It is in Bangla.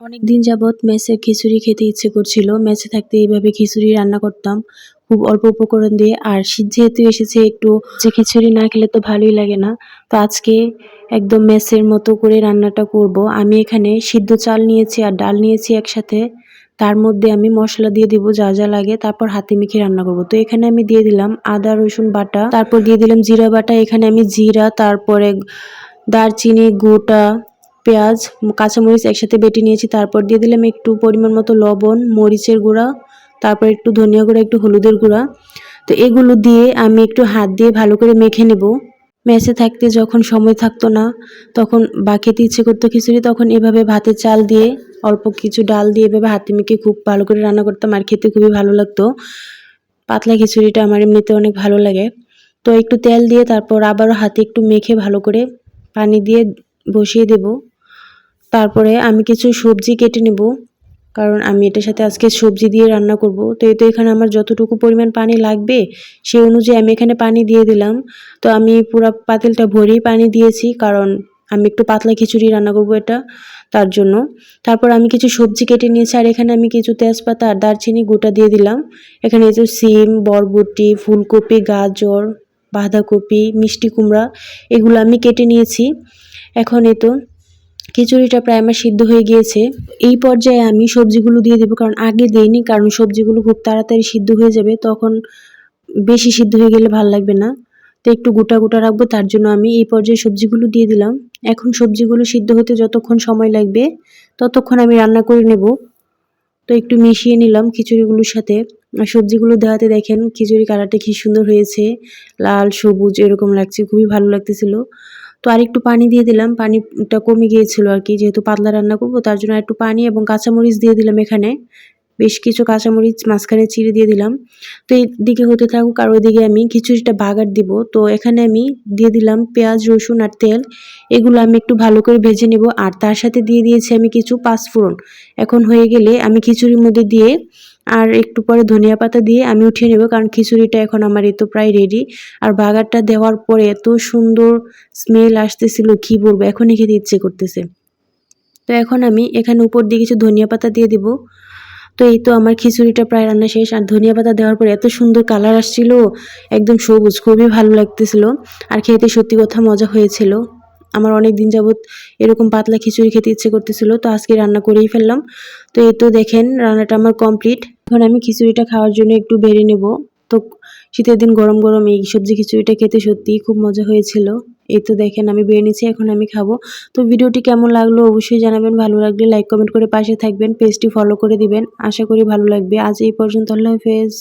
অনেক দিন যাবৎ মেসে খিচুড়ি খেতে ইচ্ছে করছিল। মেসে থাকতে এইভাবে খিচুড়ি রান্না করতাম। খুব অল্প উপকরণ দিয়ে। আর শীত যেহেতু এসেছে, একটু যে খিচুড়ি না খেলে তো ভালোই লাগে না। তো আজকে একদম মেসের মতো করে রান্নাটা করব। আমি এখানে সিদ্ধ চাল নিয়েছি আর ডাল নিয়েছি একসাথে। তার মধ্যে আমি মশলা দিয়ে দিব যা যা লাগে, তারপর হাতে মেখে রান্না করব। তো এখানে আমি দিয়ে দিলাম আদা, রসুন বাটা, তারপর দিয়ে দিলাম জিরা বাটা। এখানে আমি জিরা, তারপরে দারচিনি, গোটা পেঁয়াজ, কাঁচামরিচ একসাথে বেটে নিয়েছি, তারপর দিয়ে দিলাম একটু পরিমাণ মতো লবণ, মরিচের গুঁড়া, তারপর একটু ধনিয়া গুঁড়া, একটু হলুদের গুঁড়া। তো এগুলো দিয়ে আমি একটু হাত দিয়ে ভালো করে মেখে নেব। মেসে থাকতে যখন সময় থাকতো না, তখন বা খেতে ইচ্ছে করতো খিচুড়ি, তখন এভাবে ভাতের চাল দিয়ে, অল্প কিছু ডাল দিয়ে এভাবে হাতে মেখে খুব ভালো করে রান্না করতাম আর খেতে খুবই ভালো লাগতো। পাতলা খিচুড়িটা আমার এমনিতে অনেক ভালো লাগে। তো একটু তেল দিয়ে তারপর আবারও হাতে একটু মেখে ভালো করে পানি দিয়ে বসিয়ে দেব। তারপরে আমি কিছু সবজি কেটে নেব, কারণ আমি এটার সাথে আজকে সবজি দিয়ে রান্না করব। তো এই তো এখানে আমার যতটুকু পরিমাণ পানি লাগবে সেই অনুযায়ী আমি এখানে পানি দিয়ে দিলাম। তো আমি পুরো পাতিলটা ভরেই পানি দিয়েছি, কারণ আমি একটু পাতলা খিচুড়ি রান্না করব এটা, তার জন্য। তারপর আমি কিছু সবজি কেটে নিয়েছি, আর এখানে আমি কিছু তেজপাতা আর দারচিনি গোটা দিয়ে দিলাম। এখানে কিছু সিম, বরবটি, ফুলকপি, গাজর, বাঁধাকপি, মিষ্টি কুমড়া, এগুলো আমি কেটে নিয়েছি। এখন এ তো খিচুড়িটা প্রায় আমার সিদ্ধ হয়ে গিয়েছে। এই পর্যায়ে আমি সবজিগুলো দিয়ে দেবো, কারণ আগে দিইনি, কারণ সবজিগুলো খুব তাড়াতাড়ি সিদ্ধ হয়ে যাবে, তখন বেশি সিদ্ধ হয়ে গেলে ভালো লাগবে না। তো একটু গোটা গোটা রাখব, তার জন্য আমি এই পর্যায়ে সবজিগুলো দিয়ে দিলাম। এখন সবজিগুলো সিদ্ধ হতে যতক্ষণ সময় লাগবে, ততক্ষণ আমি রান্না করে নেব। তো একটু মিশিয়ে নিলাম খিচুড়িগুলোর সাথে। সবজিগুলো দেওয়াতে দেখেন খিচুড়ি কালারটা কি সুন্দর হয়েছে, লাল, সবুজ, এরকম লাগছে, খুবই ভালো লাগতেছিল। তো আর একটু পানি দিয়ে দিলাম। পানিটা কমে গিয়েছিল আর কি, যেহেতু পাতলা রান্না করব, তার জন্য একটু পানি এবং কাঁচামরিচ দিয়ে দিলাম এখানে। বেশ কিছু কাঁচামরিচ, মাঝখানে চিড়ে দিয়ে দিলাম। তো এই দিকে হতে থাকুক আর ওইদিকে আমি খিচুড়িটা বাগার দিব। তো এখানে আমি দিয়ে দিলাম পেঁয়াজ, রসুন আর তেল। এগুলো আমি একটু ভালো করে ভেজে নেব। আর তার সাথে দিয়ে দিয়েছি আমি কিছু পাঁচফোড়ন। এখন হয়ে গেলে আমি খিচুড়ির মধ্যে দিয়ে আর একটু পরে ধনিয়া পাতা দিয়ে আমি উঠিয়ে নেব, কারণ খিচুড়িটা এখন আমার এই তো প্রায় রেডি আর বাগারটা দেওয়ার পরে এত সুন্দর স্মেল আসতেছিল, কি বলব, এখনই খেতে ইচ্ছে করতেছে। তো এখন আমি এখানে উপর দিয়ে কিছু ধনিয়া পাতা দিয়ে দিব। তো এই তো আমার খিচুড়িটা প্রায় রান্না শেষ, আর ধনিয়া পাতা দেওয়ার পরে এত সুন্দর কালার আসছিল, একদম সবুজ, খুবই ভালো লাগতেছিল। আর খেতে সত্যি কথা মজা হয়েছিল। আমার অনেক দিন যাবৎ এরকম পাতলা খিচুড়ি খেতে ইচ্ছে করতেছিল, তো আজকে রান্না করেই ফেললাম। তো এই তো দেখেন, রান্নাটা আমার কমপ্লিট এখন আমি খিচুড়িটা খাওয়ার জন্য একটু বেড়ে নেব। তো শীতের দিন গরম গরম এই সবজি খিচুড়িটা খেতে সত্যিই খুব মজা হয়েছিল। এই তো দেখেন আমি বেড়ে নিয়েছি, এখন আমি খাব। তো ভিডিওটি কেমন লাগল অবশ্যই জানাবেন। ভালো লাগলে লাইক কমেন্ট করে পাশে থাকবেন পেজটি ফলো করে দিবেন। আশা করি ভালো লাগবে। আজ এই পর্যন্ত, আল্লাহ হাফেজ।